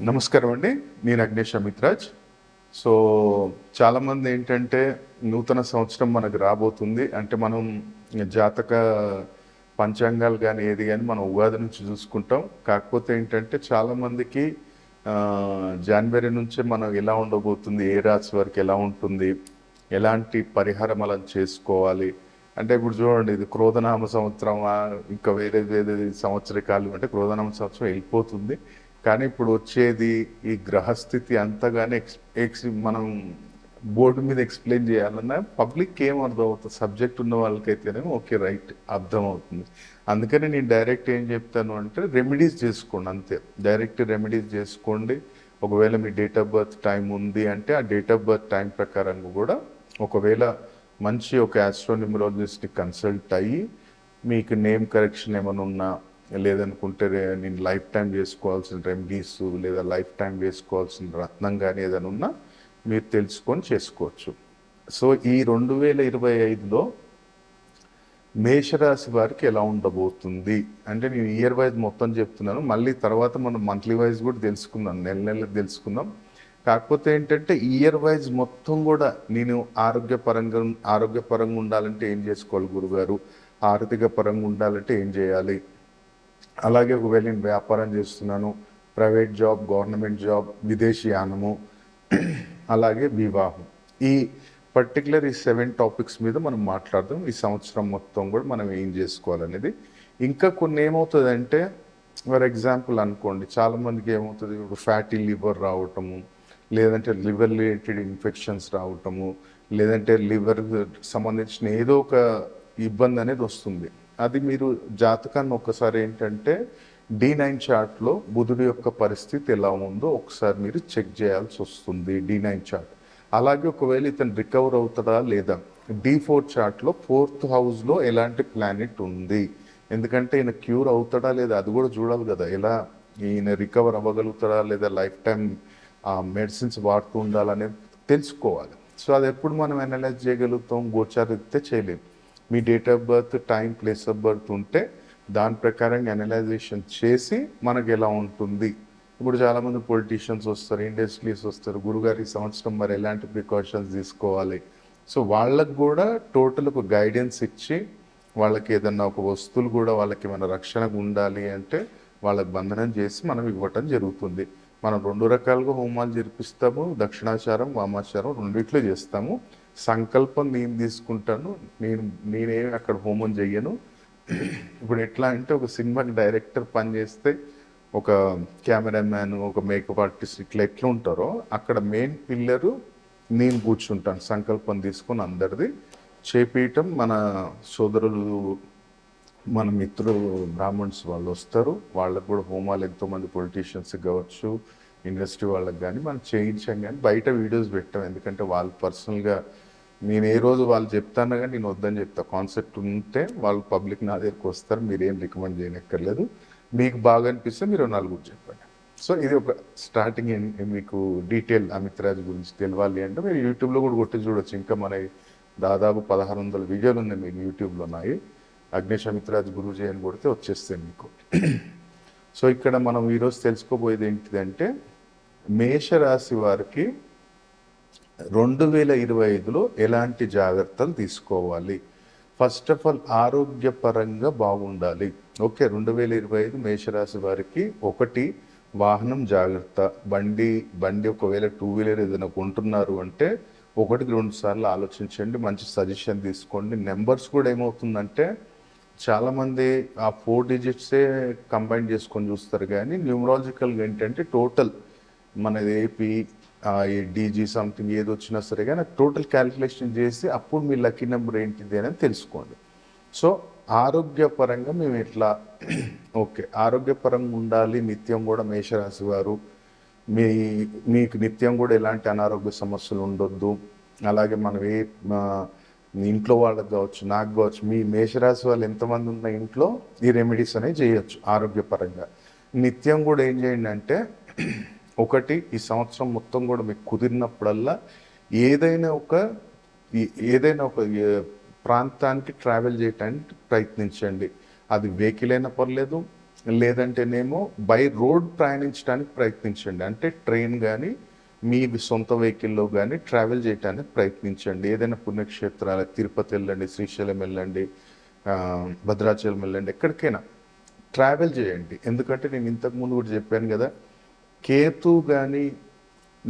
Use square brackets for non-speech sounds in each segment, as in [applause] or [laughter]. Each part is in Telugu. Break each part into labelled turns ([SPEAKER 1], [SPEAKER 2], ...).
[SPEAKER 1] నమస్కారం అండి. నేను అగ్నేష్ అమిత్రాజ్. సో చాలామంది ఏంటంటే నూతన సంవత్సరం మనకు రాబోతుంది. అంటే మనం జాతక పంచాంగాలు కానీ ఏది కానీ మనం ఉగాది నుంచి చూసుకుంటాం. కాకపోతే ఏంటంటే చాలామందికి జనవరి నుంచే మనం ఎలా ఉండబోతుంది ఏ రాశి వరకు ఎలా ఉంటుంది ఎలాంటి పరిహారం అలా చేసుకోవాలి. అంటే ఇప్పుడు చూడండి ఇది క్రోధనామ సంవత్సరమా ఇంకా వేరే వేరే సంవత్సరకాలు అంటే క్రోధనామ సంవత్సరం వెళ్ళిపోతుంది. కానీ ఇప్పుడు వచ్చేది ఈ గ్రహస్థితి అంతగానే ఎక్స్ ఎక్స్ మనం బోర్డు మీద ఎక్స్ప్లెయిన్ చేయాలన్నా పబ్లిక్ ఏం అర్థం అవుతుంది సబ్జెక్ట్ ఉన్న వాళ్ళకైతేనేమో ఓకే రైట్ అర్థం అవుతుంది అందుకని నేను డైరెక్ట్ ఏం చెప్తాను అంటే రెమెడీస్ చేసుకోండి అంతే. డైరెక్ట్ రెమెడీస్ చేసుకోండి. ఒకవేళ మీ డేట్ ఆఫ్ బర్త్ టైం ఉంది అంటే ఆ డేట్ ఆఫ్ బర్త్ టైం ప్రకారం కూడా ఒకవేళ మంచి ఒక ఆస్ట్రోనిమరాలజిస్ట్ని కన్సల్ట్ అయ్యి మీకు నేమ్ కరెక్షన్ ఏమైనా ఉన్నా లేదనుకుంటే నేను లైఫ్ టైం చేసుకోవాల్సిన రెమెడీస్ లేదా లైఫ్ టైం వేసుకోవాల్సిన రత్నం కానీ ఏదైనా ఉన్నా మీరు తెలుసుకొని చేసుకోవచ్చు. సో ఈ రెండు వేల ఇరవై ఐదులో మేషరాశి వారికి ఎలా ఉండబోతుంది? అంటే నేను ఇయర్ వైజ్ మొత్తం చెప్తున్నాను. మళ్ళీ తర్వాత మనం మంత్లీ వైజ్ కూడా తెలుసుకుందాం. నెల నెల తెలుసుకుందాం. కాకపోతే ఏంటంటే ఇయర్ వైజ్ మొత్తం కూడా నేను ఆరోగ్యపరంగా ఆరోగ్యపరంగా ఉండాలంటే ఏం చేసుకోవాలి గురుగారు? ఆర్థిక పరంగా ఉండాలంటే ఏం చేయాలి? అలాగే ఒకవేళ నేను వ్యాపారం చేస్తున్నాను ప్రైవేట్ జాబ్ గవర్నమెంట్ జాబ్ విదేశీయానము అలాగే వివాహం. ఈ పర్టికులర్ ఈ సెవెన్ టాపిక్స్ మీద మనం మాట్లాడదాం. ఈ సంవత్సరం మొత్తం కూడా మనం ఏం చేసుకోవాలనేది. ఇంకా కొన్ని ఏమవుతుందంటే ఫర్ ఎగ్జాంపుల్ అనుకోండి చాలామందికి ఏమవుతుంది? ఇప్పుడు ఫ్యాటీ లివర్ రావటము లేదంటే లివర్ రిలేటెడ్ ఇన్ఫెక్షన్స్ రావటము లేదంటే లివర్ సంబంధించిన ఏదో ఒక ఇబ్బంది అనేది వస్తుంది. అది మీరు జాతకాన్ని ఒకసారి ఏంటంటే డి నైన్ చార్ట్లో బుధుడి యొక్క పరిస్థితి ఎలా ఉందో ఒకసారి మీరు చెక్ చేయాల్సి వస్తుంది డి నైన్ చార్ట్. అలాగే ఒకవేళ ఇతను రికవర్ అవుతాడా లేదా? డి ఫోర్ చార్ట్లో ఫోర్త్ హౌస్లో ఎలాంటి ప్లానెట్ ఉంది? ఎందుకంటే ఈయన క్యూర్ అవుతాడా లేదా? అది కూడా చూడాలి కదా. ఎలా ఈయన రికవర్ అవ్వగలుగుతాడా లేదా? లైఫ్ టైం ఆ మెడిసిన్స్ వాడుతూ ఉండాలనేది తెలుసుకోవాలి. సో అది ఎప్పుడు మనం అనలైజ్ చేయగలుగుతాం? గోచారిస్తే చేయలేం. మీ date of birth time place of birth ఉంటే దాని ప్రకారంగా అనలైజేషన్ చేసి మనకు ఎలా ఉంటుంది. ఇప్పుడు చాలామంది పొలిటీషియన్స్ వస్తారు ఇండస్ట్రీస్ వస్తారు గురుగారు ఈ సంవత్సరం మరి ఎలాంటి ప్రికాషన్స్ తీసుకోవాలి? సో వాళ్ళకు కూడా టోటల్ ఒక గైడెన్స్ ఇచ్చి వాళ్ళకి ఏదన్నా ఒక వస్తువులు కూడా వాళ్ళకి ఏమైనా రక్షణకు ఉండాలి అంటే వాళ్ళకి బంధనం చేసి మనం ఇవ్వటం జరుగుతుంది. మనం రెండు రకాలుగా హోమాలు జరిపిస్తాము దక్షిణాచారం వామాచారం రెండిట్లో చేస్తాము. సంకల్పం నేను తీసుకుంటాను నేను నేనేమి అక్కడ హోమం చెయ్యను. ఇప్పుడు ఎట్లా అంటే ఒక సినిమాకి డైరెక్టర్ పని చేస్తే ఒక కెమెరామ్యాన్ ఒక మేకప్ ఆర్టిస్ట్ ఇట్లా ఎట్లా ఉంటారో అక్కడ మెయిన్ పిల్లరు నేను కూర్చుంటాను సంకల్పం తీసుకొని అందరిది. చేపీయటం మన సోదరులు మన మిత్రులు బ్రాహ్మణ్స్ వాళ్ళు వస్తారు. వాళ్ళకు కూడా హోమాలు ఎంతోమంది పొలిటీషియన్స్కి కావచ్చు ఇండస్ట్రీ వాళ్ళకి కానీ మనం చేయించాం కానీ బయట వీడియోస్ పెట్టాం. ఎందుకంటే వాళ్ళు పర్సనల్గా నేను ఏ రోజు వాళ్ళు చెప్తాను కానీ నేను వద్దని చెప్తా. కాన్సెప్ట్ ఉంటే వాళ్ళు పబ్లిక్ నా దగ్గరికి వస్తారు మీరేం రికమెండ్ చేయనక్కర్లేదు. మీకు బాగా అనిపిస్తే మీరు నలుగురు చెప్పండి. సో ఇది ఒక స్టార్టింగ్ మీకు డీటెయిల్ అమిత్ రాజ్ గురించి తెలియాలి అంటే మీరు యూట్యూబ్లో కూడా కొట్టి చూడొచ్చు. ఇంకా మన దాదాపు పదహారు వందల వీడియోలు ఉన్నాయి మీకు యూట్యూబ్లో ఉన్నాయి. అగ్నేష్ అమిత్రాజ్ గురూజీ అని కొడితే వచ్చేస్తాయి మీకు. సో ఇక్కడ మనం ఈరోజు తెలుసుకోబోయేది ఏంటిదంటే మేషరాశి వారికి రెండు వేల ఇరవై ఐదులో ఎలాంటి జాగ్రత్తలు తీసుకోవాలి? ఫస్ట్ ఆఫ్ ఆల్ ఆరోగ్యపరంగా బాగుండాలి. ఓకే రెండు వేల ఇరవై ఐదు మేషరాశి వారికి ఒకటి వాహనం జాగ్రత్త. బండి బండి ఒకవేళ టూ వీలర్ ఏదైనా కొంటున్నారు అంటే ఒకటికి రెండు సార్లు ఆలోచించండి మంచి సజెషన్ తీసుకోండి. నెంబర్స్ కూడా ఏమవుతుందంటే చాలామంది ఆ ఫోర్ డిజిట్సే కంబైన్ చేసుకొని చూస్తారు. కానీ న్యూమరాలజికల్గా ఏంటంటే టోటల్ మనది ఏపీ డీజీ సంథింగ్ ఏది వచ్చినా సరే కానీ టోటల్ క్యాలిక్యులేషన్ చేసి అప్పుడు మీ లక్కీ నెంబర్ ఏంటిది అని తెలుసుకోండి. సో ఆరోగ్యపరంగా మేము ఎట్లా [clears throat] ఓకే ఆరోగ్యపరంగా ఉండాలి నిత్యం కూడా మేషరాశి వారు మీ మీకు నిత్యం కూడా ఎలాంటి అనారోగ్య సమస్యలు ఉండొద్దు. అలాగే మనం ఏ ఇంట్లో వాళ్ళకి కావచ్చు నాకు కావచ్చు మీ మేషరాశి వాళ్ళు ఎంతమంది ఉన్న ఇంట్లో ఈ రెమెడీస్ అనేవి చేయొచ్చు ఆరోగ్యపరంగా. నిత్యం కూడా ఏం చేయండి అంటే ఒకటి ఈ సంవత్సరం మొత్తం కూడా మీకు కుదిరినప్పుడల్లా ఏదైనా ఒక ఏదైనా ఒక ప్రాంతానికి ట్రావెల్ చేయటానికి ప్రయత్నించండి. అది వెహికల్ అయినా పర్లేదు లేదంటేనేమో బై రోడ్ ప్రయాణించడానికి ప్రయత్నించండి. అంటే ట్రైన్ కానీ మీ సొంత వెహికల్లో కానీ ట్రావెల్ చేయడానికి ప్రయత్నించండి. ఏదైనా పుణ్యక్షేత్రాలు తిరుపతి వెళ్ళండి శ్రీశైలం వెళ్ళండి భద్రాచలం వెళ్ళండి ఎక్కడికైనా ట్రావెల్ చేయండి. ఎందుకంటే నేను ఇంతకు ముందు కూడా చెప్పాను కదా కేతు కానీ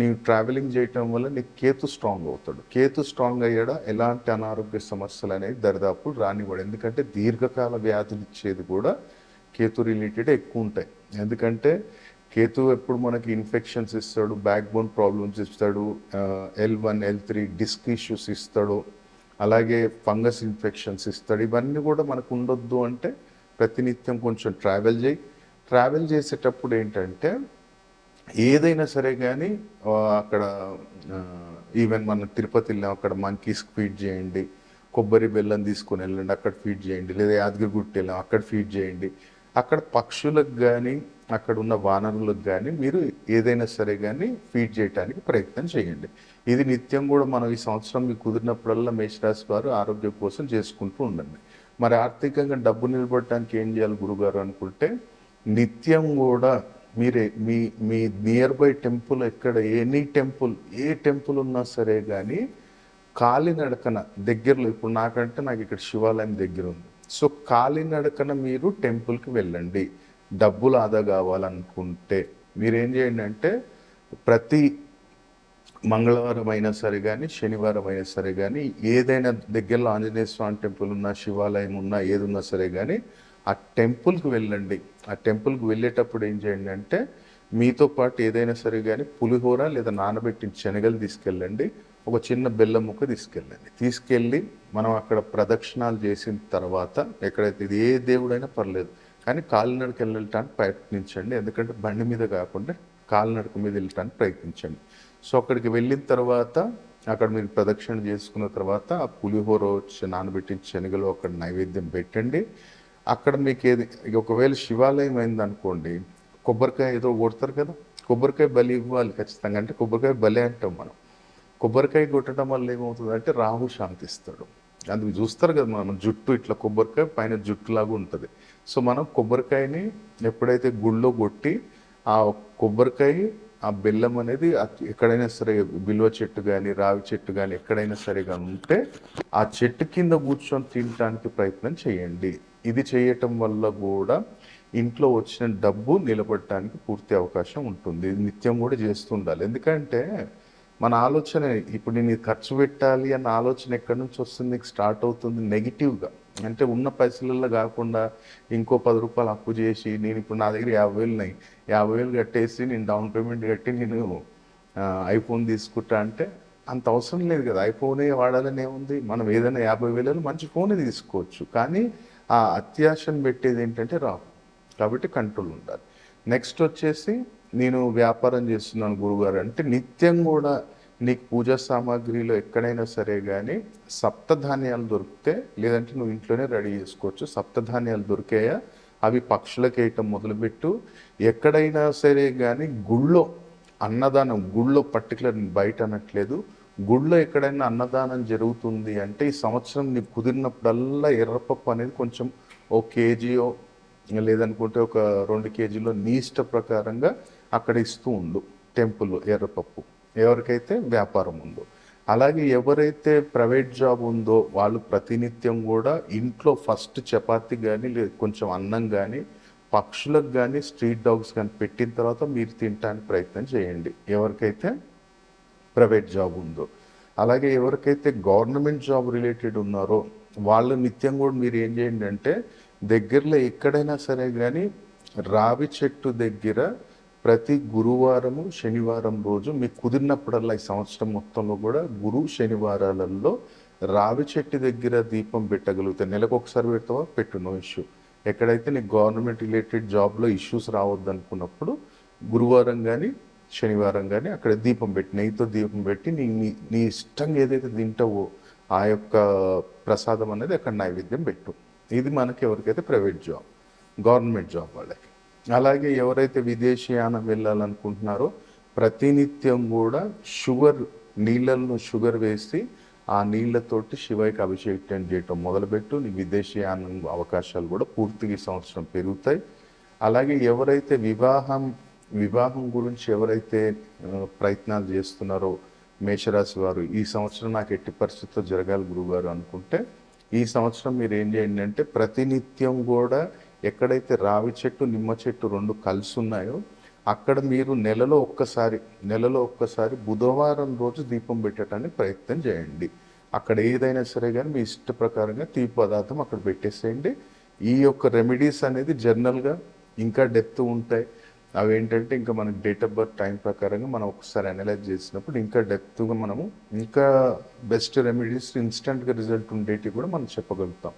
[SPEAKER 1] నీవు ట్రావెలింగ్ చేయటం వల్ల నీకు కేతు స్ట్రాంగ్ అవుతాడు. కేతు స్ట్రాంగ్ అయ్యాడా? ఎలాంటి అనారోగ్య సమస్యలు అనేది దరిదాపు రానివ్వడు. ఎందుకంటే దీర్ఘకాల వ్యాధులు ఇచ్చేది కూడా కేతు రిలేటెడ్ ఎక్కువ ఉంటాయి. ఎందుకంటే కేతు ఎప్పుడు మనకి ఇన్ఫెక్షన్స్ ఇస్తాడు బ్యాక్ బోన్ ప్రాబ్లమ్స్ ఇస్తాడు L one L three disc issues ఇస్తాడు అలాగే ఫంగస్ ఇన్ఫెక్షన్స్ ఇస్తాడు. ఇవన్నీ కూడా మనకు ఉండొద్దు అంటే ప్రతినిత్యం కొంచెం ట్రావెల్ చేయి. ట్రావెల్ చేసేటప్పుడు ఏంటంటే ఏదైనా సరే కానీ అక్కడ ఈవెన్ మనం తిరుపతి వెళ్ళాం అక్కడ మంకీస్ ఫీడ్ చేయండి కొబ్బరి బెల్లం తీసుకొని వెళ్ళండి అక్కడ ఫీడ్ చేయండి లేదా యాదగిరిగుట్ట వెళ్ళాం అక్కడ ఫీడ్ చేయండి. అక్కడ పక్షులకు కానీ అక్కడ ఉన్న వానరులకు కానీ మీరు ఏదైనా సరే కానీ ఫీడ్ చేయడానికి ప్రయత్నం చేయండి. ఇది నిత్యం కూడా మనం ఈ సంవత్సరం మీకు కుదిరినప్పుడల్లా మేషరాశి వారు ఆరోగ్యం కోసం చేసుకుంటూ ఉండండి. మరి ఆర్థికంగా డబ్బు నిలబడటానికి ఏం చేయాలి గురుగారు అనుకుంటే నిత్యం కూడా మీరే మీ మీ నియర్ బై టెంపుల్ ఎక్కడ ఎనీ టెంపుల్ ఏ టెంపుల్ ఉన్నా సరే కానీ కాలినడకన దగ్గరలో ఇప్పుడు నాకంటే నాకు ఇక్కడ శివాలయం దగ్గర ఉంది. సో కాలినడకన మీరు టెంపుల్కి వెళ్ళండి. డబ్బులు ఆదా కావాలనుకుంటే. మీరేం చేయండి అంటే ప్రతి మంగళవారం అయినా సరే కానీ శనివారం అయినా సరే కానీ ఏదైనా దగ్గరలో ఆంజనేయ స్వామి టెంపుల్ ఉన్నా శివాలయం ఉన్నా ఏది ఉన్నా సరే కానీ ఆ టెంపుల్కి వెళ్ళండి. ఆ టెంపుల్కి వెళ్ళేటప్పుడు ఏం చేయండి అంటే మీతో పాటు ఏదైనా సరే కానీ పులిహోర లేదా నానబెట్టిన శనగలు తీసుకెళ్ళండి. ఒక చిన్న బెల్లం ముక్క తీసుకెళ్ళండి. తీసుకెళ్ళి మనం అక్కడ ప్రదక్షిణాలు చేసిన తర్వాత ఎక్కడైతే ఇది ఏ దేవుడైనా పర్లేదు. కానీ కాలినడక వెళ్ళటానికి ప్రయత్నించండి. ఎందుకంటే బండి మీద కాకుండా కాలినడక మీద వెళ్ళటానికి ప్రయత్నించండి. సో అక్కడికి వెళ్ళిన తర్వాత అక్కడ మీరు ప్రదక్షిణ చేసుకున్న తర్వాత ఆ పులిహోర వచ్చి నానబెట్టిన శనగలు అక్కడ నైవేద్యం పెట్టండి. అక్కడ మీకు ఏది ఒకవేళ శివాలయం అయింది అనుకోండి కొబ్బరికాయ ఏదో కొడతారు కదా కొబ్బరికాయ బలి ఇవ్వాలి ఖచ్చితంగా. అంటే కొబ్బరికాయ బలి అంటాం మనం. కొబ్బరికాయ కొట్టడం వల్ల ఏమవుతుందంటే రాహు శాంతిస్తాడు. అది చూస్తారు కదా మనం జుట్టు ఇట్లా కొబ్బరికాయ పైన జుట్టులాగా ఉంటుంది. సో మనం కొబ్బరికాయని ఎప్పుడైతే గుళ్ళో కొట్టి ఆ కొబ్బరికాయ ఆ బెల్లం అనేది ఎక్కడైనా సరే బిల్వ చెట్టు కానీ రావి చెట్టు కానీ ఎక్కడైనా సరే కానీ ఉంటే ఆ చెట్టు కింద కూర్చొని తినడానికి ప్రయత్నం చేయండి. ఇది చేయటం వల్ల కూడా ఇంట్లో వచ్చిన డబ్బు నిలబడటానికి పూర్తి అవకాశం ఉంటుంది. ఇది నిత్యం కూడా చేస్తుండాలి ఎందుకంటే మన ఆలోచన ఇప్పుడు నేను ఇది ఖర్చు పెట్టాలి అన్న ఆలోచన ఎక్కడి నుంచి వస్తుంది? స్టార్ట్ అవుతుంది నెగిటివ్గా. అంటే ఉన్న పైసలలో కాకుండా ఇంకో పది రూపాయలు అప్పు చేసి నేను ఇప్పుడు నా దగ్గర యాభై వేలు ఉన్నాయి. యాభై వేలు కట్టేసి నేను డౌన్ పేమెంట్ కట్టి నేను ఐఫోన్ తీసుకుంటా అంటే అంత అవసరం లేదు కదా. ఐఫోనే వాడాలని ఏముంది మనం ఏదైనా యాభై వేలలో మంచి ఫోనే తీసుకోవచ్చు. కానీ ఆ అత్యాశను పెట్టేది ఏంటంటే రావు కాబట్టి కంట్రోల్ ఉండాలి. నెక్స్ట్ వచ్చేసి నేను వ్యాపారం చేస్తున్నాను గురుగారు. అంటే నిత్యం కూడా నీకు పూజా సామాగ్రిలో ఎక్కడైనా సరే కానీ సప్తధాన్యాలు దొరికితే లేదంటే నువ్వు ఇంట్లోనే రెడీ చేసుకోవచ్చు. సప్తధాన్యాలు దొరికాయా? అవి పక్షులకు వేయటం మొదలుపెట్టు. ఎక్కడైనా సరే కానీ గుళ్ళో అన్నదానం గుళ్ళో పర్టికులర్ బయట అనట్లేదు. గుళ్ళో ఎక్కడైనా అన్నదానం జరుగుతుంది అంటే ఈ సంవత్సరం నీకు కుదిరినప్పుడల్లా ఎర్రపప్పు అనేది కొంచెం ఓ కేజీయో లేదనుకుంటే ఒక రెండు కేజీలో నీ ఇష్ట ప్రకారంగా అక్కడ ఇస్తూ ఉండు టెంపుల్ ఎర్రపప్పు. ఎవరికైతే వ్యాపారం ఉందో. అలాగే ఎవరైతే ప్రైవేట్ జాబ్ ఉందో వాళ్ళు ప్రతినిత్యం కూడా ఇంట్లో ఫస్ట్ చపాతి కానీ లేదు కొంచెం అన్నం కానీ పక్షులకు కానీ స్ట్రీట్ డాగ్స్ కానీ పెట్టిన తర్వాత మీరు తినడానికి ప్రయత్నం చేయండి. ఎవరికైతే ప్రైవేట్ జాబ్ ఉందో. అలాగే ఎవరికైతే గవర్నమెంట్ జాబ్ రిలేటెడ్ ఉన్నారో వాళ్ళు నిత్యం కూడా మీరు ఏం చేయండి అంటే దగ్గరలో ఎక్కడైనా సరే కానీ రావి చెట్టు దగ్గర ప్రతి గురువారము శనివారం రోజు మీకు కుదిరినప్పుడల్లా ఈ సంవత్సరం మొత్తంలో కూడా గురు శనివారాలలో రావి చెట్టు దగ్గర దీపం పెట్టగలిగితే నెలకు ఒకసారి పెడతావా? పెట్టు నో ఇష్యూ. ఎక్కడైతే నీకు గవర్నమెంట్ రిలేటెడ్ జాబ్లో ఇష్యూస్ రావద్దు అనుకున్నప్పుడు గురువారం కానీ శనివారం కానీ అక్కడ దీపం పెట్టి నెయ్యితో దీపం పెట్టి నీ నీ నీ ఇష్టంగా ఏదైతే తింటావో ఆ యొక్క ప్రసాదం అనేది అక్కడ నైవేద్యం పెట్టు. ఇది మనకి ఎవరికైతే ప్రైవేట్ జాబ్ గవర్నమెంట్ జాబ్ వాళ్ళకి. అలాగే ఎవరైతే విదేశీయానం వెళ్ళాలనుకుంటున్నారో ప్రతినిత్యం కూడా షుగర్ నీళ్ళల్లో షుగర్ వేసి ఆ నీళ్ళతోటి శివయ్యకి అభిషేకం చేయటం మొదలుపెట్టు. నీ విదేశీయానం అవకాశాలు కూడా పూర్తిగా సంవత్సరం పెరుగుతాయి. అలాగే ఎవరైతే వివాహం వివాహం గురించి ఎవరైతే ప్రయత్నాలు చేస్తున్నారో మేషరాశి వారు ఈ సంవత్సరం నాకు ఎట్టి పరిస్థితుల్లో జరగాలి గురుగారు అనుకుంటే ఈ సంవత్సరం మీరు ఏం చేయండి అంటే ప్రతినిత్యం కూడా ఎక్కడైతే రావి చెట్టు నిమ్మ చెట్టు రెండు కలిసి ఉన్నాయో అక్కడ మీరు నెలలో ఒక్కసారి నెలలో ఒక్కసారి బుధవారం రోజు దీపం పెట్టడానికి ప్రయత్నం చేయండి. అక్కడ ఏదైనా సరే కానీ మీ ఇష్ట ప్రకారంగా తీపి పదార్థం అక్కడ పెట్టేసేయండి. ఈ యొక్క రెమెడీస్ అనేది జనరల్గా ఇంకా డెప్త్ ఉంటాయి. అవి ఏంటంటే ఇంకా మనకి డేట్ ఆఫ్ బర్త్ టైం ప్రకారంగా మనం ఒకసారి అనలైజ్ చేసినప్పుడు ఇంకా డెప్త్గా మనము ఇంకా బెస్ట్ రెమెడీస్ ఇన్స్టెంట్గా రిజల్ట్ ఉండేటివి కూడా మనం చెప్పగలుగుతాం.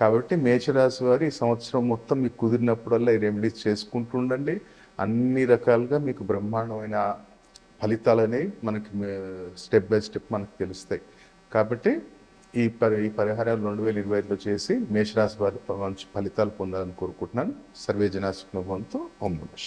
[SPEAKER 1] కాబట్టి మేషరాశి వారు ఈ సంవత్సరం మొత్తం మీకు కుదిరినప్పుడల్లా ఈ రెమెడీస్ చేసుకుంటుండండి అన్ని రకాలుగా మీకు బ్రహ్మాండమైన ఫలితాలు అనేవి మనకి స్టెప్ బై స్టెప్ మనకు తెలుస్తాయి. కాబట్టి ఈ పరి ఈ పరిహారాలు రెండు వేల ఇరవై ఐదులో చేసి మేషరాశి వారి మంచి ఫలితాలు పొందాలని కోరుకుంటున్నాను. సర్వే జనాశుభవంతో ఓం నమః.